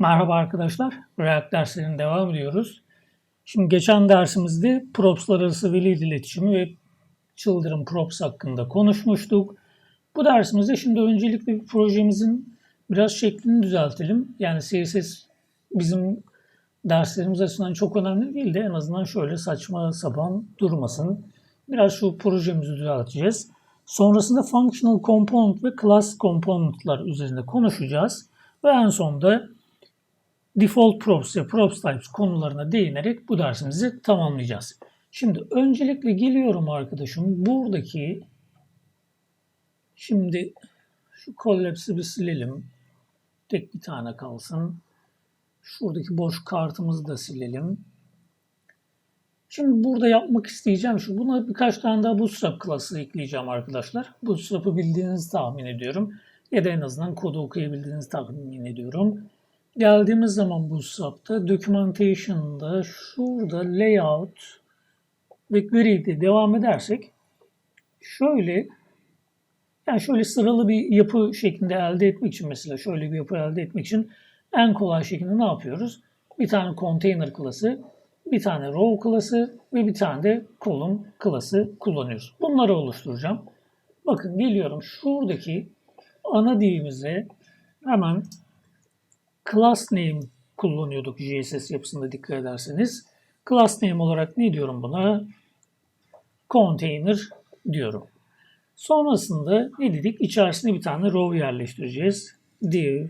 Merhaba arkadaşlar. React derslerine devam ediyoruz. Şimdi geçen dersimizde propslar arası veri iletişimi ve Children props hakkında konuşmuştuk. Bu dersimizde şimdi öncelikle projemizin biraz şeklini düzeltelim. Yani CSS bizim derslerimiz açısından çok önemli değil de en azından şöyle saçma sapan durmasın. Biraz şu projemizi düzelteceğiz. Sonrasında functional component ve class componentlar üzerinde konuşacağız. Ve en sonunda default props ve props types konularına değinerek bu dersimizi tamamlayacağız. Şimdi öncelikle geliyorum arkadaşım buradaki şimdi şu collapse'i bir silelim. Tek bir tane kalsın. Şuradaki boş kartımızı da silelim. Şimdi burada yapmak isteyeceğim şu. Buna birkaç tane daha Bootstrap klası ekleyeceğim arkadaşlar. Bootstrap'ı bildiğinizi tahmin ediyorum. Ya da en azından kodu okuyabildiğinizi tahmin ediyorum. Geldiğimiz zaman Bootstrap'ta Documentation'da şurada Layout ve Query'de devam edersek şöyle yani şöyle sıralı bir yapı şeklinde elde etmek için mesela şöyle bir yapı elde etmek için en kolay şekilde ne yapıyoruz? Bir tane container klası, bir tane row klası ve bir tane de column klası kullanıyoruz. Bunları oluşturacağım. Bakın geliyorum şuradaki ana dilimize hemen class name kullanıyorduk JSS yapısında dikkat ederseniz. Class name olarak ne diyorum buna? Container diyorum. Sonrasında ne dedik? İçerisine bir tane row yerleştireceğiz. Div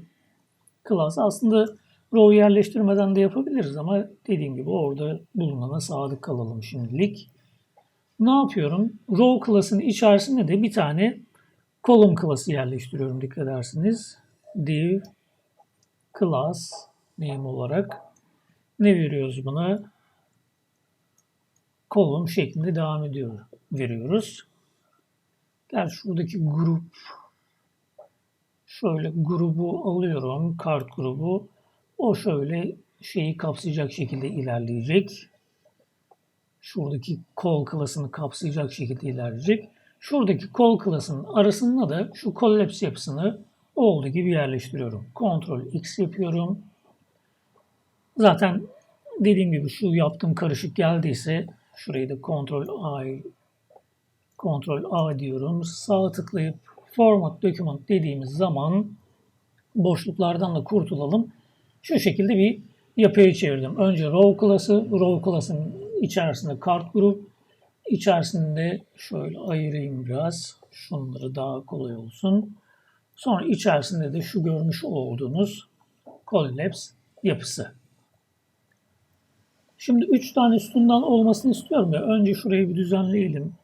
class. Aslında row yerleştirmeden de yapabiliriz ama dediğim gibi orada bulunana sadık kalalım şimdilik. Ne yapıyorum? Row class'ın içerisinde de bir tane column class'ı yerleştiriyorum dikkat edersiniz. Div class name olarak ne veriyoruz buna? Column şeklinde devam ediyor veriyoruz. Gel şuradaki grup şöyle grubu alıyorum. Kart grubu. O şöyle şeyi kapsayacak şekilde ilerleyecek. Şuradaki call klasını kapsayacak şekilde ilerleyecek. Şuradaki call klasının arasında da şu collapse yapısını olduğu gibi yerleştiriyorum. Ctrl X yapıyorum. Zaten dediğim gibi şu yaptığım karışık geldiyse şurayı da Ctrl I Ctrl A diyorum. Sağ tıklayıp Format Document dediğimiz zaman boşluklardan da kurtulalım. Şu şekilde bir yapıya çevirdim. Önce row klası, row klasının içerisinde kart grup, içerisinde şöyle ayırayım biraz. Şunları daha kolay olsun. Sonra içerisinde de şu görmüş olduğunuz collapse yapısı. Şimdi 3 tane sütundan olmasını istiyorum ya. Önce şurayı bir düzenleyelim.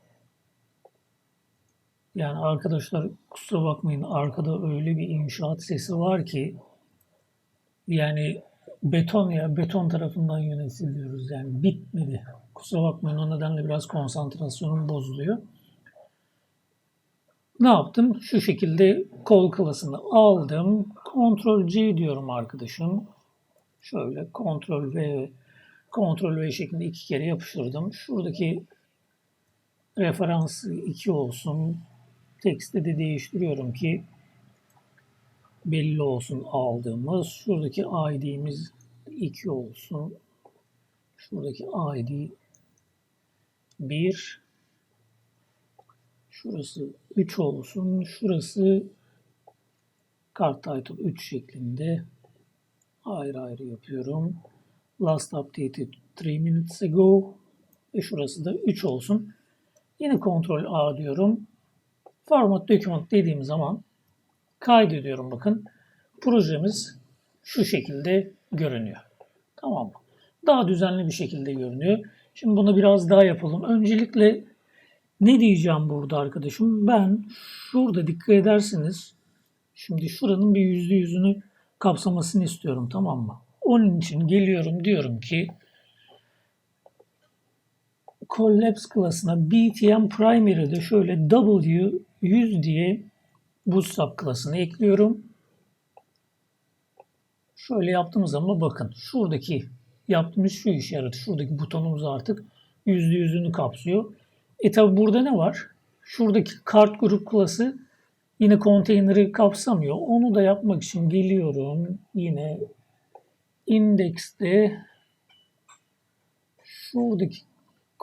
Yani arkadaşlar kusura bakmayın arkada öyle bir inşaat sesi var ki yani beton ya beton tarafından yönetiliyoruz yani bitmedi. Kusura bakmayın o nedenle biraz konsantrasyonum bozuluyor. Ne yaptım? Şu şekilde kol klasını aldım. Ctrl C diyorum arkadaşım. Şöyle Ctrl V Ctrl V şeklinde iki kere yapıştırdım. Şuradaki referans 2 olsun. Teksti de değiştiriyorum ki belli olsun aldığımız. Şuradaki ID'miz 2 olsun. Şuradaki ID 1 Şurası 3 olsun. Şurası kart title 3 şeklinde ayrı ayrı yapıyorum. Last updated 3 minutes ago ve şurası da 3 olsun. Yine Ctrl A diyorum. Format document dediğim zaman kaydediyorum bakın. Projemiz şu şekilde görünüyor. Tamam mı? Daha düzenli bir şekilde görünüyor. Şimdi bunu biraz daha yapalım. Öncelikle ne diyeceğim burada arkadaşım? Ben şurada dikkat ederseniz şimdi şuranın bir yüzde yüzünü kapsamasını istiyorum tamam mı? Onun için geliyorum diyorum ki Collapse klasına BTM Primary'de şöyle W 100 diye Bootstrap klasını ekliyorum. Şöyle yaptığımız zaman bakın şuradaki yaptığımız şu yaradı. Şuradaki butonumuz artık yüzde yüzünü kapsıyor. E tabi burada ne var? Şuradaki kart grup klası yine konteyneri kapsamıyor. Onu da yapmak için geliyorum. Yine indekste şuradaki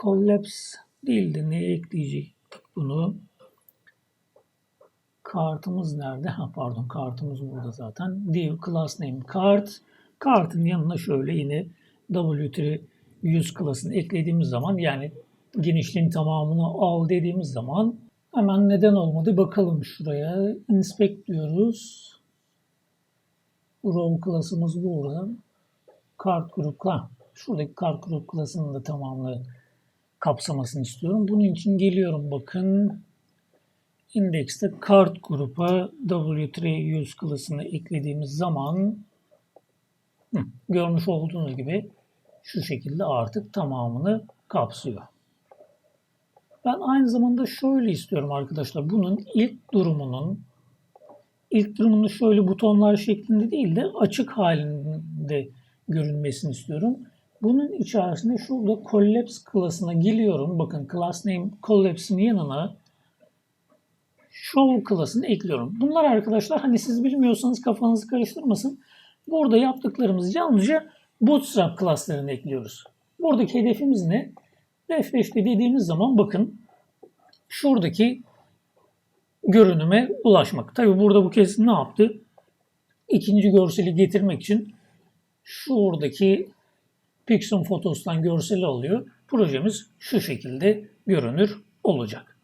collapse değil de neye ekleyecektik bunu? Kartımız nerede? Ha pardon kartımız burada zaten. Div class name kart. Kartın yanına şöyle yine W3 100 klasını eklediğimiz zaman yani genişliğin tamamını al dediğimiz zaman hemen neden olmadı bakalım şuraya. Inspect diyoruz. Row klasımız burada. Kart grup ha, şuradaki kart grup klasının da tamamını kapsamasını istiyorum. Bunun için geliyorum bakın. Index'te kart grupa W3 use klasını eklediğimiz zaman hı, görmüş olduğunuz gibi şu şekilde artık tamamını kapsıyor. Ben aynı zamanda şöyle istiyorum arkadaşlar. Bunun ilk durumunun ilk durumunu şöyle butonlar şeklinde değil de açık halinde görünmesini istiyorum. Bunun içerisinde şurada collapse klasına geliyorum. Bakın class name collapse'in yanına show klasını ekliyorum. Bunlar arkadaşlar hani siz bilmiyorsanız kafanızı karıştırmasın. Burada yaptıklarımız yalnızca bootstrap klaslarını ekliyoruz. Buradaki hedefimiz ne? F5'te dediğimiz zaman bakın şuradaki görünüme ulaşmak. Tabi burada bu kez ne yaptı? İkinci görseli getirmek için şuradaki Pixum Photos'tan görseli alıyor. Projemiz şu şekilde görünür olacak.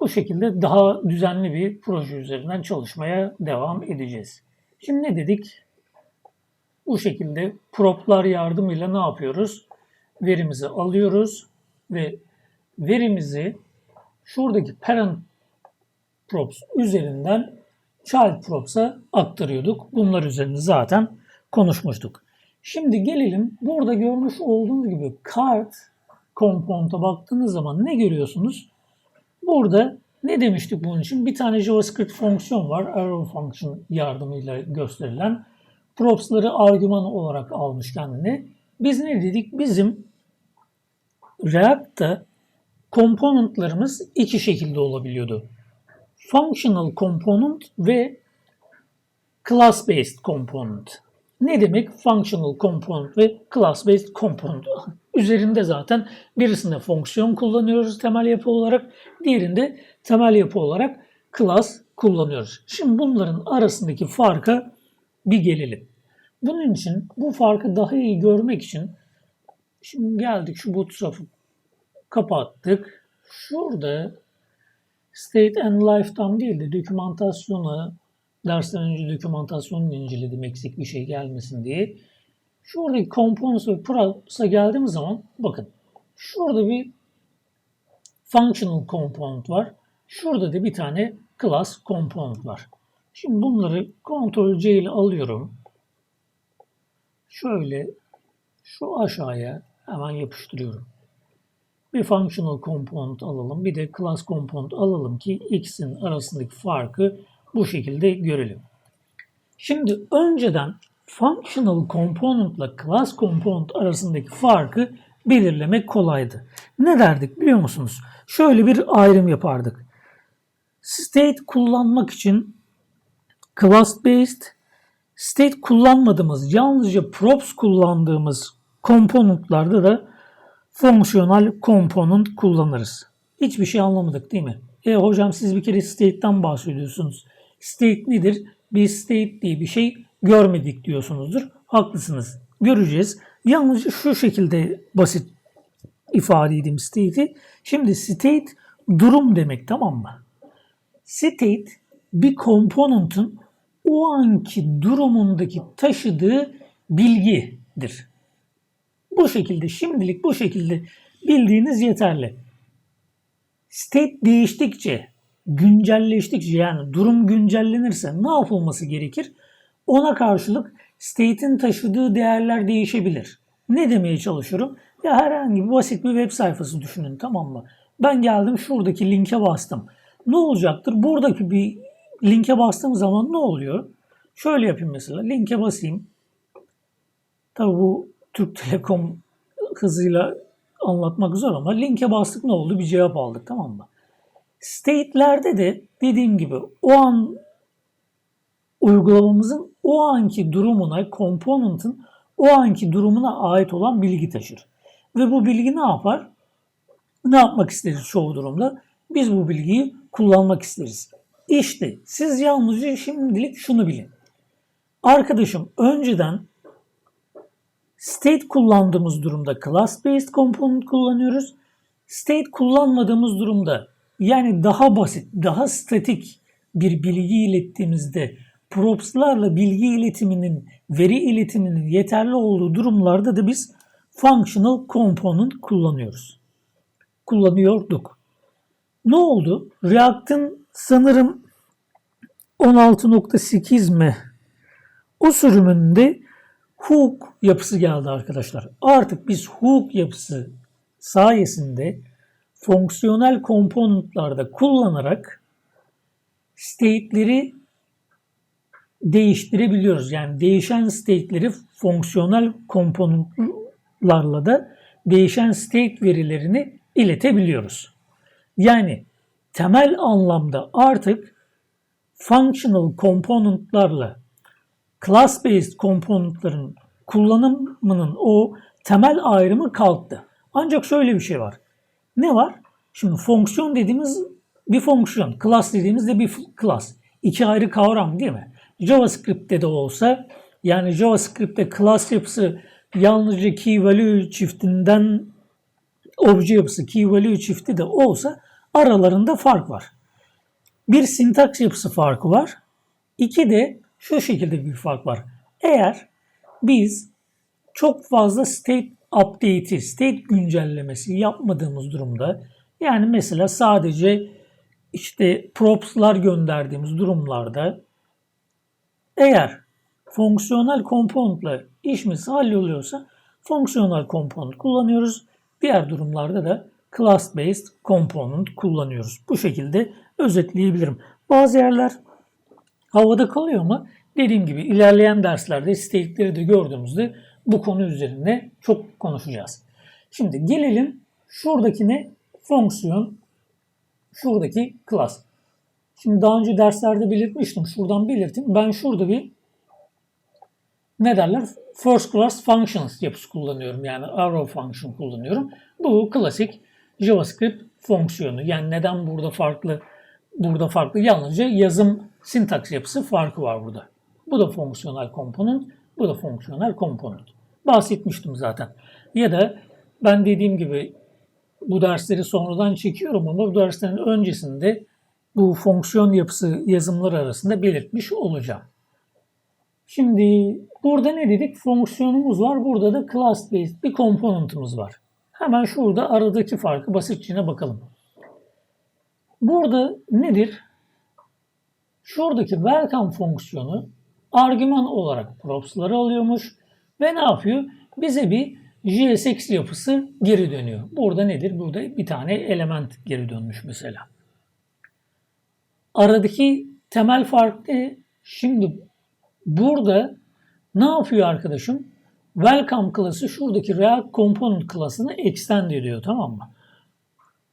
Bu şekilde daha düzenli bir proje üzerinden çalışmaya devam edeceğiz. Şimdi ne dedik? Bu şekilde proplar yardımıyla ne yapıyoruz? Verimizi alıyoruz ve verimizi şuradaki parent props üzerinden child props'a aktarıyorduk. Bunlar üzerinde zaten konuşmuştuk. Şimdi gelelim burada görmüş olduğunuz gibi kart komponenta baktığınız zaman ne görüyorsunuz? Burada ne demiştik bunun için? Bir tane JavaScript fonksiyon var. Arrow function yardımıyla gösterilen. Props'ları argüman olarak almış kendine. Biz ne dedik? Bizim React'ta komponentlarımız iki şekilde olabiliyordu. Functional component ve class based component. Ne demek functional component ve class based component? Üzerinde zaten birisinde fonksiyon kullanıyoruz temel yapı olarak, diğerinde temel yapı olarak class kullanıyoruz. Şimdi bunların arasındaki farka bir gelelim. Bunun için bu farkı daha iyi görmek için şimdi geldik şu bootstrap'ı kapattık. Şurada State and Lifetime değil de dokümantasyonu dersten önce dokümantasyonunu inceledim eksik bir şey gelmesin diye. Şuradaki components ve props'a geldiğimiz zaman bakın şurada bir functional component var. Şurada da bir tane class component var. Şimdi bunları Ctrl C ile alıyorum. Şöyle şu aşağıya hemen yapıştırıyorum. Bir functional component alalım. Bir de class component alalım ki x'in arasındaki farkı bu şekilde görelim. Şimdi önceden functional component ile class component arasındaki farkı belirlemek kolaydı. Ne derdik biliyor musunuz? Şöyle bir ayrım yapardık. State kullanmak için class based, state kullanmadığımız, yalnızca props kullandığımız komponentlarda da fonksiyonel komponent kullanırız. Hiçbir şey anlamadık değil mi? E hocam siz bir kere state'ten bahsediyorsunuz. State nedir? Biz state diye bir şey görmedik diyorsunuzdur. Haklısınız. Göreceğiz. Yalnızca şu şekilde basit ifade edeyim state'i. Şimdi state durum demek tamam mı? State bir komponentın o anki durumundaki taşıdığı bilgidir. Bu şekilde şimdilik bu şekilde bildiğiniz yeterli. State değiştikçe, güncelleştikçe yani durum güncellenirse ne yapılması gerekir? Ona karşılık state'in taşıdığı değerler değişebilir. Ne demeye çalışıyorum? Ya herhangi bir basit bir web sayfası düşünün tamam mı? Ben geldim şuradaki linke bastım. Ne olacaktır? Buradaki bir linke bastığım zaman ne oluyor? Şöyle yapayım mesela. Linke basayım. Tabi bu Türk Telekom hızıyla anlatmak zor ama linke bastık ne oldu? Bir cevap aldık tamam mı? State'lerde de dediğim gibi o an uygulamamızın o anki durumuna, component'ın o anki durumuna ait olan bilgi taşır. Ve bu bilgi ne yapar? Ne yapmak isteriz çoğu durumda? Biz bu bilgiyi kullanmak isteriz. İşte siz yalnızca şimdilik şunu bilin. Arkadaşım önceden state kullandığımız durumda class based component kullanıyoruz. State kullanmadığımız durumda yani daha basit, daha statik bir bilgi ilettiğimizde props'larla bilgi iletiminin, veri iletiminin yeterli olduğu durumlarda da biz functional component kullanıyoruz. Kullanıyorduk. Ne oldu? React'ın sanırım 16.8 mi? O sürümünde hook yapısı geldi arkadaşlar. Artık biz hook yapısı sayesinde fonksiyonel komponentlarda kullanarak state'leri değiştirebiliyoruz. Yani değişen state'leri fonksiyonel komponentlarla da değişen state verilerini iletebiliyoruz. Yani temel anlamda artık functional komponentlarla class based komponentların kullanımının o temel ayrımı kalktı. Ancak şöyle bir şey var. Ne var? Şimdi fonksiyon dediğimiz bir fonksiyon, class dediğimiz de bir class. İki ayrı kavram değil mi? JavaScript'te de olsa yani JavaScript'te class yapısı yalnızca key value çiftinden obje yapısı key value çifti de olsa aralarında fark var. Bir sintaks yapısı farkı var. İki de şu şekilde bir fark var. Eğer biz çok fazla state update'i, state güncellemesi yapmadığımız durumda yani mesela sadece işte props'lar gönderdiğimiz durumlarda eğer fonksiyonel komponentla işimiz halloluyorsa fonksiyonel komponent kullanıyoruz. Diğer durumlarda da class based component kullanıyoruz. Bu şekilde özetleyebilirim. Bazı yerler havada kalıyor ama dediğim gibi ilerleyen derslerde state'leri de gördüğümüzde bu konu üzerinde çok konuşacağız. Şimdi gelelim şuradakine fonksiyon, şuradaki class. Şimdi daha önce derslerde belirtmiştim. Şuradan belirttim. Ben şurada bir ne derler? First class functions yapısı kullanıyorum. Yani arrow function kullanıyorum. Bu klasik JavaScript fonksiyonu. Yani neden burada farklı burada farklı? Yalnızca yazım sintaks yapısı farkı var burada. Bu da fonksiyonel komponent, bu da fonksiyonel komponent. Bahsetmiştim zaten. Ya da ben dediğim gibi bu dersleri sonradan çekiyorum ama bu derslerin öncesinde bu fonksiyon yapısı yazımlar arasında belirtmiş olacağım. Şimdi burada ne dedik? Fonksiyonumuz var. Burada da class based bir komponentimiz var. Hemen şurada aradaki farkı basitçine bakalım. Burada nedir? Şuradaki welcome fonksiyonu argüman olarak props'ları alıyormuş ve ne yapıyor? Bize bir JSX yapısı geri dönüyor. Burada nedir? Burada bir tane element geri dönmüş mesela. Aradaki temel fark ne? Şimdi burada ne yapıyor arkadaşım? Welcome klası şuradaki React Component klasını extend ediyor tamam mı?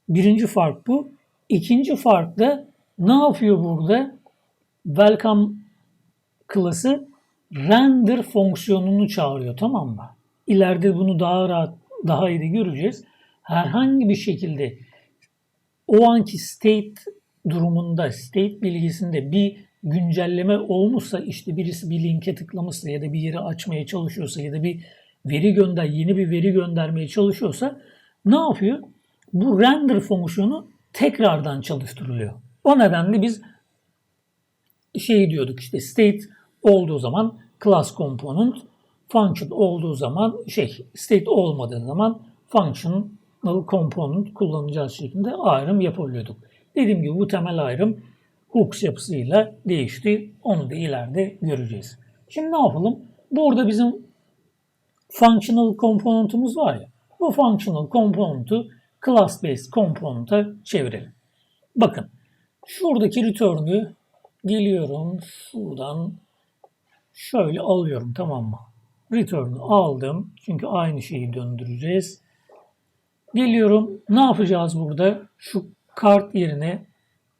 Birinci fark bu. İkinci fark da ne yapıyor burada? Welcome klası render fonksiyonunu çağırıyor tamam mı? İleride bunu daha rahat, daha iyi de göreceğiz. Herhangi bir şekilde o anki state durumunda, state bilgisinde bir güncelleme olmuşsa işte birisi bir linke tıklamışsa ya da bir yeri açmaya çalışıyorsa ya da bir veri gönder, yeni bir veri göndermeye çalışıyorsa ne yapıyor? Bu render fonksiyonu tekrardan çalıştırılıyor. O nedenle biz şey diyorduk işte state olduğu zaman class component, function olduğu zaman şey state olmadığı zaman functional component kullanacağız şeklinde ayrım yapabiliyorduk. Dediğim gibi bu temel ayrım hooks yapısıyla değişti. Onu da ileride göreceğiz. Şimdi ne yapalım? Burada bizim functional component'umuz var ya. Bu functional component'u class based component'a çevirelim. Bakın şuradaki return'ü geliyorum şuradan şöyle alıyorum tamam mı? Return'ü aldım. Çünkü aynı şeyi döndüreceğiz. Geliyorum. Ne yapacağız burada? Şu kart yerine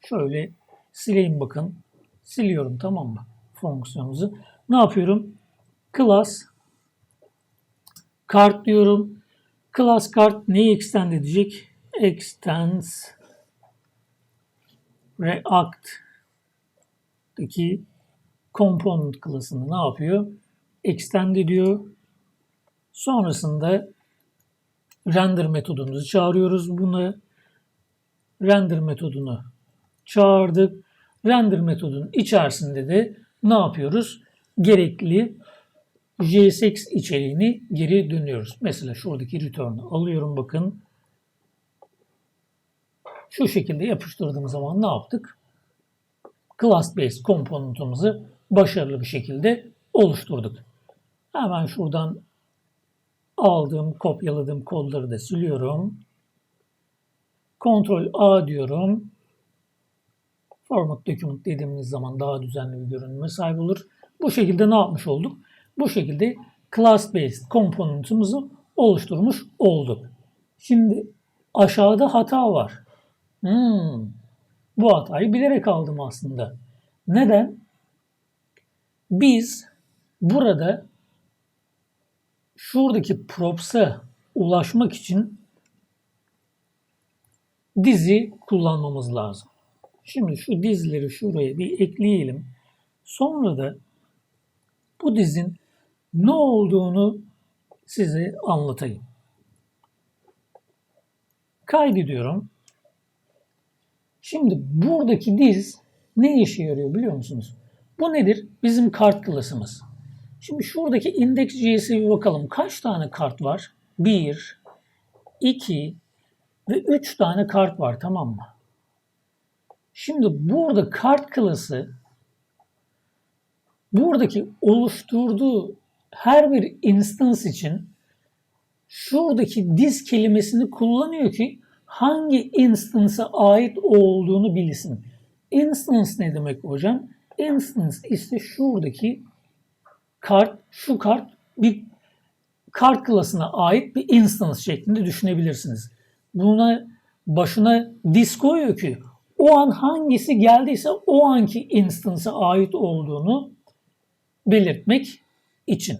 şöyle sileyim bakın. Siliyorum tamam mı? fonksiyonumuzu. Ne yapıyorum? Class kart diyorum. Class kart neyi extend edecek? Extends React daki component klasını ne yapıyor? Extend ediyor. Sonrasında render metodumuzu çağırıyoruz. Bunu render metodunu çağırdık. Render metodunun içerisinde de ne yapıyoruz? Gerekli JSX içeriğini geri dönüyoruz. Mesela şuradaki return'ı alıyorum bakın. Şu şekilde yapıştırdığım zaman ne yaptık? Class based komponentimizi başarılı bir şekilde oluşturduk. Hemen şuradan aldığım, kopyaladığım kodları da siliyorum. Ctrl A diyorum. Format document dediğimiz zaman daha düzenli bir görünüme sahip olur. Bu şekilde ne yapmış olduk? Bu şekilde class based komponentimizi oluşturmuş olduk. Şimdi aşağıda hata var. Hmm, bu hatayı bilerek aldım aslında. Neden? Biz burada şuradaki props'a ulaşmak için dizi kullanmamız lazım. Şimdi şu dizleri şuraya bir ekleyelim. Sonra da bu dizin ne olduğunu size anlatayım. Kaydediyorum. Şimdi buradaki diz ne işe yarıyor biliyor musunuz? Bu nedir? Bizim kart klasımız. Şimdi şuradaki index.js'e bir bakalım. Kaç tane kart var? 1, 2 ve 3 tane kart var tamam mı? Şimdi burada kart klası buradaki oluşturduğu her bir instance için şuradaki diz kelimesini kullanıyor ki hangi instance'a ait olduğunu bilsin. Instance ne demek hocam? Instance ise şuradaki kart, şu kart bir kart klasına ait bir instance şeklinde düşünebilirsiniz. Buna başına disk koyuyor ki o an hangisi geldiyse o anki instance'a ait olduğunu belirtmek için.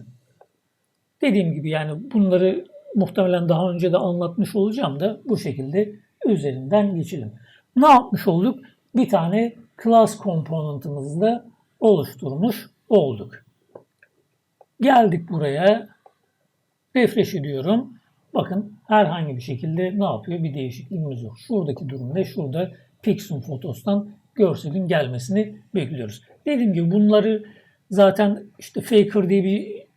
Dediğim gibi yani bunları muhtemelen daha önce de anlatmış olacağım da bu şekilde üzerinden geçelim. Ne yapmış olduk? Bir tane class komponentimizi de oluşturmuş olduk. Geldik buraya. Refresh ediyorum. Bakın herhangi bir şekilde ne yapıyor? Bir değişikliğimiz yok. Şuradaki durumda şurada Pixum Photos'tan görselin gelmesini bekliyoruz. Dediğim gibi bunları zaten işte Faker diye bir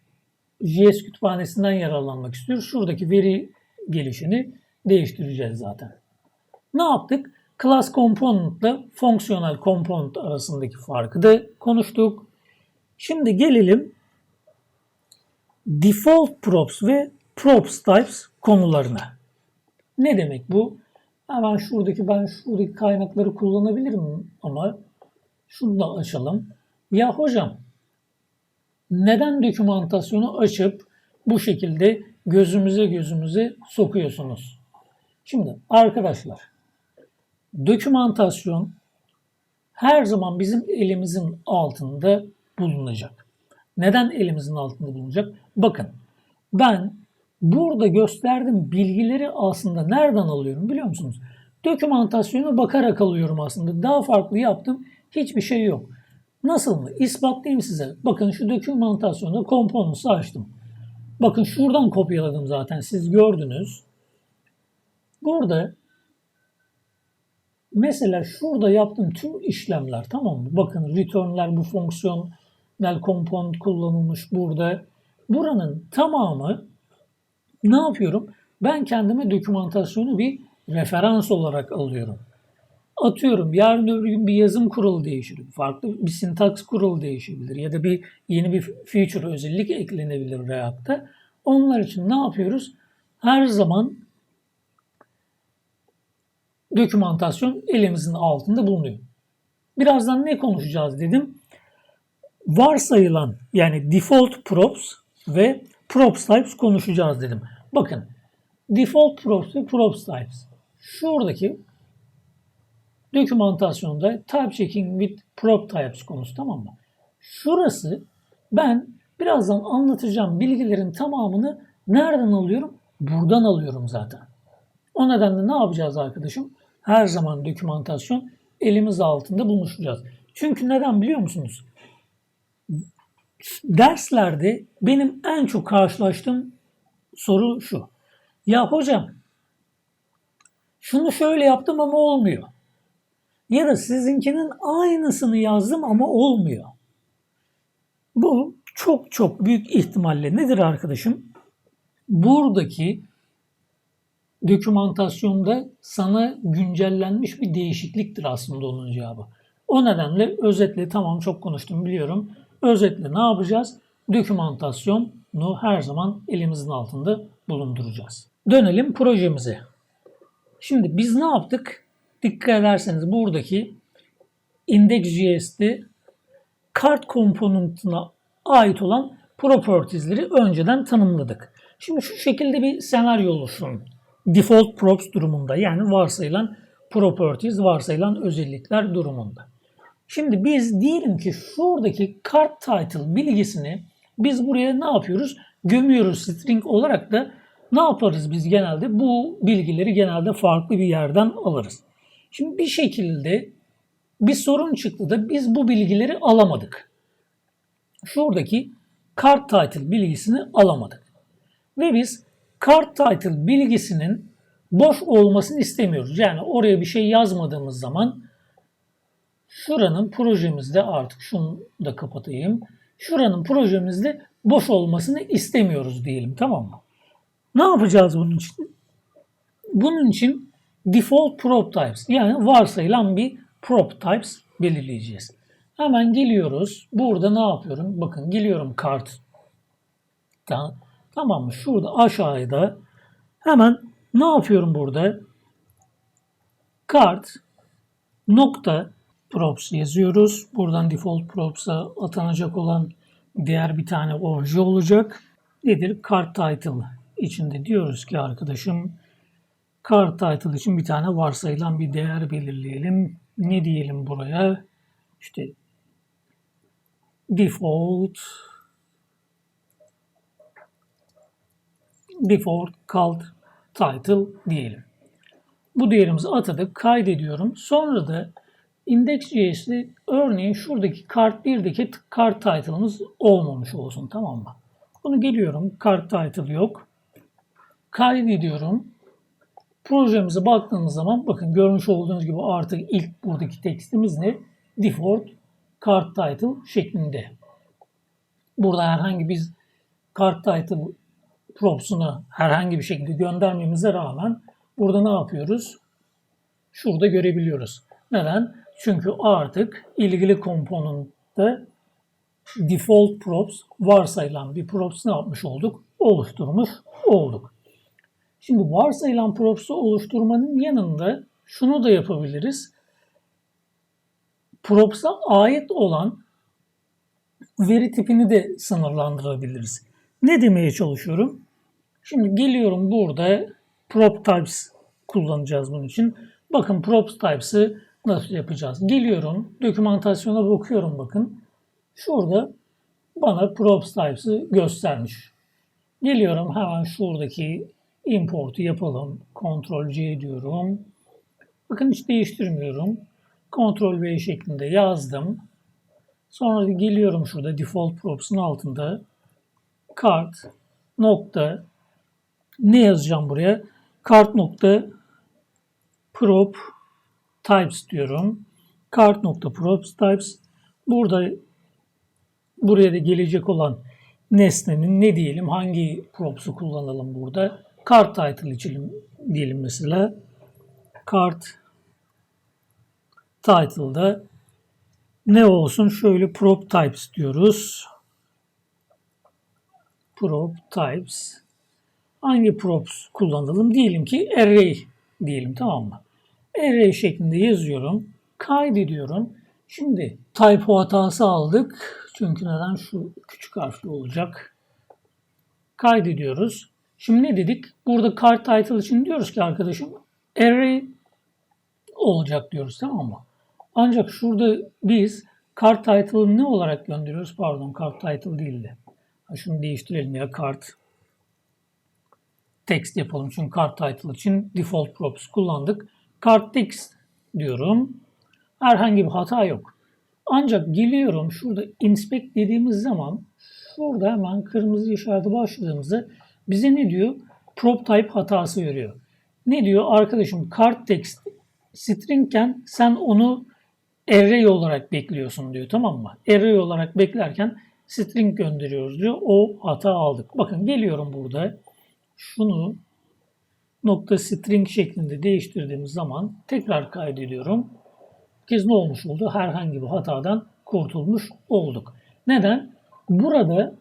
JS kütüphanesinden yararlanmak istiyoruz. Şuradaki veri gelişini değiştireceğiz zaten. Ne yaptık? Class component ile fonksiyonel component arasındaki farkı da konuştuk. Şimdi gelelim default props ve props types konularına. Ne demek bu? Hemen şuradaki ben şuradaki kaynakları kullanabilirim ama şunu da açalım. Ya hocam neden dokümantasyonu açıp bu şekilde gözümüze gözümüze sokuyorsunuz? Şimdi arkadaşlar dokümantasyon her zaman bizim elimizin altında bulunacak. Neden elimizin altında bulunacak? Bakın ben burada gösterdiğim bilgileri aslında nereden alıyorum biliyor musunuz? Dokümantasyona bakarak alıyorum aslında. Daha farklı yaptım hiçbir şey yok. Nasıl mı? İspatlayayım size. Bakın şu dokümantasyonda komponents'ı açtım. Bakın şuradan kopyaladım zaten siz gördünüz. Burada mesela şurada yaptığım tüm işlemler tamam mı? Bakın return'ler bu fonksiyonel component kullanılmış burada. Buranın tamamı ne yapıyorum? Ben kendime dokümantasyonu bir referans olarak alıyorum. Atıyorum yarın öbür gün bir yazım kuralı değişir. Farklı bir sintaks kuralı değişebilir. Ya da bir yeni bir feature özellik eklenebilir React'ta. Onlar için ne yapıyoruz? Her zaman dokümantasyon elimizin altında bulunuyor. Birazdan ne konuşacağız dedim. Varsayılan yani default props ve props types konuşacağız dedim. Bakın default props ve props types. Şuradaki dokümantasyonda type checking with prop types konusu tamam mı? Şurası ben birazdan anlatacağım bilgilerin tamamını nereden alıyorum? Buradan alıyorum zaten. O nedenle ne yapacağız arkadaşım? Her zaman dokümantasyon elimiz altında buluşacağız. Çünkü neden biliyor musunuz? Derslerde benim en çok karşılaştığım soru şu. Ya hocam şunu şöyle yaptım ama olmuyor. Ya da sizinkinin aynısını yazdım ama olmuyor. Bu çok çok büyük ihtimalle nedir arkadaşım? Buradaki dokümantasyonda sana güncellenmiş bir değişikliktir aslında onun cevabı. O nedenle özetle tamam çok konuştum biliyorum. Özetle ne yapacağız? Dokümantasyonu her zaman elimizin altında bulunduracağız. Dönelim projemize. Şimdi biz ne yaptık? Dikkat ederseniz buradaki index.js'te kart komponentine ait olan properties'leri önceden tanımladık. Şimdi şu şekilde bir senaryo oluşsun. Default props durumunda yani varsayılan properties, varsayılan özellikler durumunda. Şimdi biz diyelim ki şuradaki kart title bilgisini biz buraya ne yapıyoruz? Gömüyoruz string olarak da ne yaparız biz genelde? Bu bilgileri genelde farklı bir yerden alırız. Şimdi bir şekilde bir sorun çıktı da biz bu bilgileri alamadık. Şuradaki kart title bilgisini alamadık. Ve biz kart title bilgisinin boş olmasını istemiyoruz. Yani oraya bir şey yazmadığımız zaman şuranın projemizde artık şunu da kapatayım. Şuranın projemizde boş olmasını istemiyoruz diyelim tamam mı? Ne yapacağız bunun için? Bunun için default prop types yani varsayılan bir prop types belirleyeceğiz. Hemen geliyoruz. Burada ne yapıyorum? Bakın geliyorum kart. Tamam mı? Şurada aşağıda hemen ne yapıyorum burada? Kart nokta props yazıyoruz. Buradan default props'a atanacak olan diğer bir tane obje olacak. Nedir? Kart title içinde diyoruz ki arkadaşım card title için bir tane varsayılan bir değer belirleyelim. Ne diyelim buraya? İşte default default called title diyelim. Bu değerimizi atadık, kaydediyorum. Sonra da index.js'de örneğin şuradaki kart 1'deki kart title'ımız olmamış olsun tamam mı? Bunu geliyorum. Kart title yok kaydediyorum. Projemize baktığımız zaman bakın görmüş olduğunuz gibi artık ilk buradaki tekstimiz ne? Default card title şeklinde. Burada herhangi bir card title props'unu herhangi bir şekilde göndermemize rağmen burada ne yapıyoruz? Şurada görebiliyoruz. Neden? Çünkü artık ilgili komponentte default props varsayılan bir props ne yapmış olduk? Oluşturmuş olduk. Şimdi varsayılan props'u oluşturmanın yanında şunu da yapabiliriz. Props'a ait olan veri tipini de sınırlandırabiliriz. Ne demeye çalışıyorum? Şimdi geliyorum burada prop types kullanacağız bunun için. Bakın prop types'ı nasıl yapacağız? Geliyorum, dokümantasyona bakıyorum bakın. Şurada bana props types'ı göstermiş. Geliyorum hemen şuradaki import'u yapalım. Ctrl C diyorum. Bakın hiç değiştirmiyorum. Ctrl V şeklinde yazdım. Sonra geliyorum şurada default props'un altında kart nokta ne yazacağım buraya? Kart nokta prop types diyorum. Kart nokta props types. Burada buraya da gelecek olan nesnenin ne diyelim hangi props'u kullanalım burada? Card title için diyelim mesela. Card title'da ne olsun? Şöyle prop types diyoruz. Prop types. Hangi props kullanalım? Diyelim ki array diyelim tamam mı? Array şeklinde yazıyorum. Kaydediyorum. Şimdi typo hatası aldık. Çünkü neden? Şu küçük harfli olacak. Kaydediyoruz. Şimdi ne dedik? Burada card title için diyoruz ki arkadaşım array olacak diyoruz tamam mı? Ancak şurada biz Card title'ı ne olarak gönderiyoruz? Pardon card title değildi. Şunu değiştirelim ya card text yapalım. Çünkü card title için default props kullandık. Card text diyorum. Herhangi bir hata yok. Ancak geliyorum şurada inspect dediğimiz zaman şurada hemen kırmızı işareti başladığımızda bize ne diyor? Prop type hatası veriyor. Ne diyor? Arkadaşım card text stringken sen onu array olarak bekliyorsun diyor tamam mı? Array olarak beklerken string gönderiyoruz diyor. O hata aldık. Bakın geliyorum burada. Şunu nokta string şeklinde değiştirdiğimiz zaman tekrar kaydediyorum. Kez ne olmuş oldu? Herhangi bir hatadan kurtulmuş olduk. Neden? Burada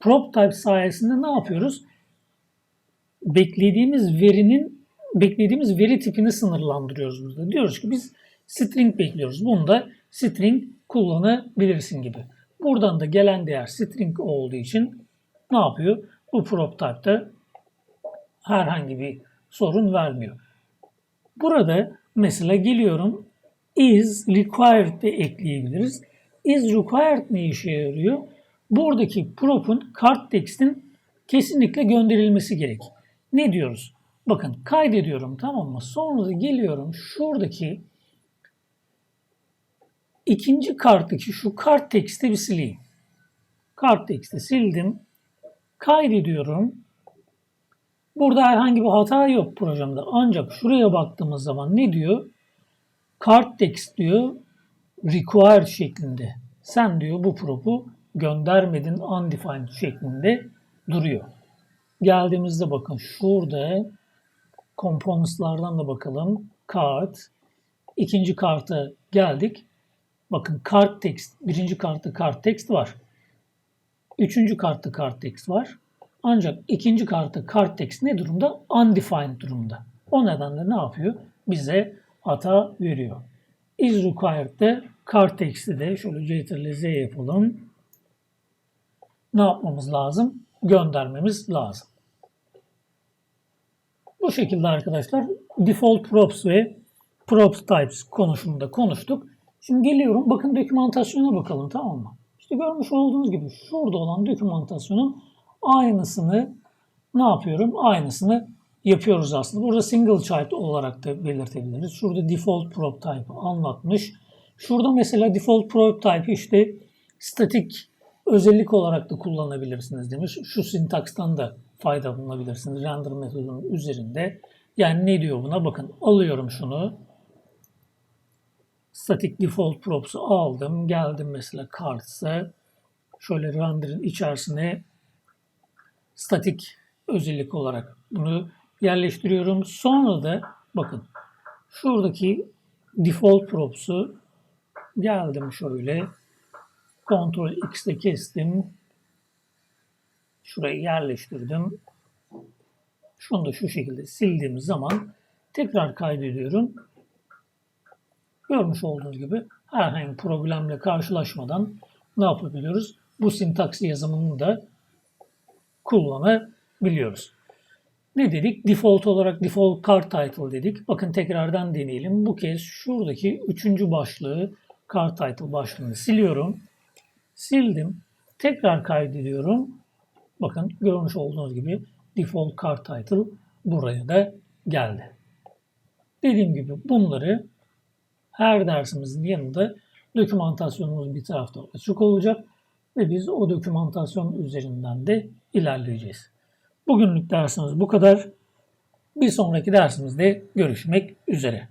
prop type sayesinde ne yapıyoruz? Beklediğimiz verinin beklediğimiz veri tipini sınırlandırıyoruz burada. Diyoruz ki biz string bekliyoruz. Bunda string kullanabilirsin gibi. Buradan da gelen değer string olduğu için ne yapıyor? Bu prop type'da herhangi bir sorun vermiyor. Burada mesela geliyorum is required de ekleyebiliriz. Is required ne işe yarıyor? Buradaki prop'un card text'in kesinlikle gönderilmesi gerek. Ne diyoruz? Bakın kaydediyorum tamam mı? Sonra da geliyorum şuradaki ikinci karttaki şu kart text'i bir sileyim. Kart text'i sildim. Kaydediyorum. Burada herhangi bir hata yok projemde. Ancak şuraya baktığımız zaman ne diyor? Card text diyor required şeklinde. Sen diyor bu prop'u göndermedin undefined şeklinde duruyor. Geldiğimizde bakın şurada components'lardan da bakalım. Card. ikinci karta geldik. Bakın card text. Birinci kartta card text var. Üçüncü kartta card text var. Ancak ikinci kartta card text ne durumda? Undefined durumda. O nedenle ne yapıyor? Bize hata veriyor. Is required'de card text'i de şöyle Ctrl Z yapalım. Ne yapmamız lazım? Göndermemiz lazım. Bu şekilde arkadaşlar default props ve props types konusunda konuştuk. Şimdi geliyorum bakın dokümantasyona bakalım tamam mı? İşte görmüş olduğunuz gibi şurada olan dokümantasyonun aynısını ne yapıyorum? Aynısını yapıyoruz aslında. Burada single child olarak da belirtebiliriz. Şurada default prop type anlatmış. Şurada mesela default prop type işte statik özellik olarak da kullanabilirsiniz demiş. Şu sintakstan da faydalanabilirsiniz render metodunun üzerinde. Yani ne diyor buna? Bakın alıyorum şunu. Static default props'u aldım. Geldim mesela cards'a. Şöyle render'ın içerisine statik özellik olarak bunu yerleştiriyorum. Sonra da bakın şuradaki default props'u geldim şöyle Ctrl X'te kestim. Şurayı yerleştirdim. Şunu da şu şekilde sildiğimiz zaman tekrar kaydediyorum. Görmüş olduğunuz gibi herhangi bir problemle karşılaşmadan ne yapabiliyoruz? Bu sintaks yazımını da kullanabiliyoruz. Ne dedik? Default olarak default card title dedik. Bakın tekrardan deneyelim. Bu kez şuradaki üçüncü başlığı card title başlığını siliyorum. Sildim. Tekrar kaydediyorum. Bakın görmüş olduğunuz gibi default card title buraya da geldi. Dediğim gibi bunları her dersimizin yanında dokümantasyonumuz bir tarafta açık olacak ve biz o dokümantasyon üzerinden de ilerleyeceğiz. Bugünlük dersimiz bu kadar. Bir sonraki dersimizde görüşmek üzere.